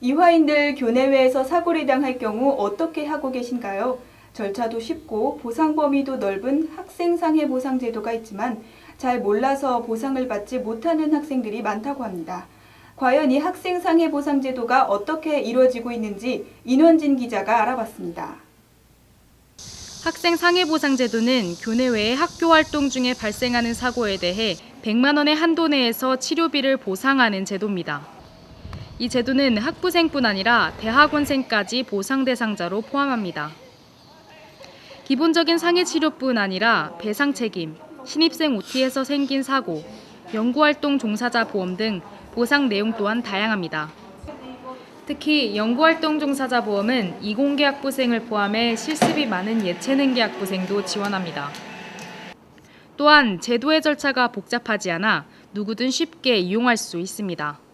이화인들 교내외에서 사고를 당할 경우 어떻게 하고 계신가요? 절차도 쉽고 보상 범위도 넓은 학생상해 보상 제도가 있지만 잘 몰라서 보상을 받지 못하는 학생들이 많다고 합니다. 과연 이 학생상해 보상 제도가 어떻게 이루어지고 있는지 인원진 기자가 알아봤습니다. 학생 상해 보상 제도는 교내 외의 학교 활동 중에 발생하는 사고에 대해 100만 원의 한도 내에서 치료비를 보상하는 제도입니다. 이 제도는 학부생뿐 아니라 대학원생까지 보상 대상자로 포함합니다. 기본적인 상해 치료뿐 아니라 배상 책임, 신입생 OT에서 생긴 사고, 연구활동 종사자 보험 등 보상 내용 또한 다양합니다. 특히 연구활동 종사자 보험은 이공계 학부생을 포함해 실습이 많은 예체능계 학부생도 지원합니다. 또한 제도의 절차가 복잡하지 않아 누구든 쉽게 이용할 수 있습니다.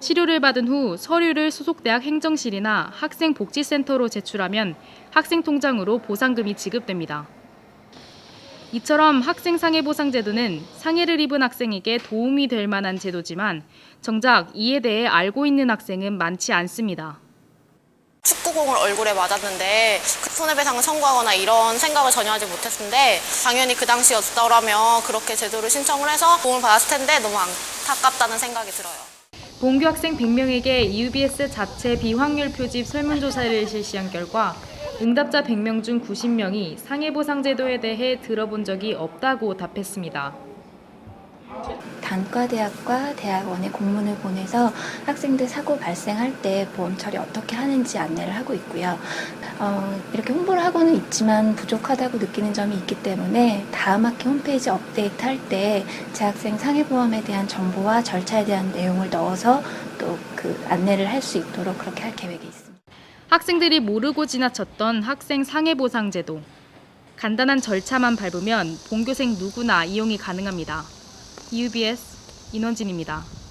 치료를 받은 후 서류를 소속대학 행정실이나 학생복지센터로 제출하면 학생 통장으로 보상금이 지급됩니다. 이처럼 학생 상해 보상 제도는 상해를 입은 학생에게 도움이 될 만한 제도지만 정작 이에 대해 알고 있는 학생은 많지 않습니다. 축구공을 얼굴에 맞았는데 그 손해배상을 청구하거나 이런 생각을 전혀 하지 못했는데 당연히 그 당시였더라면 그렇게 제도를 신청을 해서 도움을 받았을 텐데 너무 안타깝다는 생각이 들어요. 본교 학생 100명에게 EUBS 자체 비확률 표집 설문조사를 실시한 결과 응답자 100명 중 90명이 상해보상제도에 대해 들어본 적이 없다고 답했습니다. 단과대학과 대학원에 공문을 보내서 학생들 사고 발생할 때 보험 처리 어떻게 하는지 안내를 하고 있고요. 어, 이렇게 홍보를 하고는 있지만 부족하다고 느끼는 점이 있기 때문에 다음 학기 홈페이지 업데이트 할 때 재학생 상해보험에 대한 정보와 절차에 대한 내용을 넣어서 또 그 안내를 할 수 있도록 그렇게 할 계획이 있습니다. 학생들이 모르고 지나쳤던 학생 상해보상제도. 간단한 절차만 밟으면 본교생 누구나 이용이 가능합니다. EUBS 인원진입니다.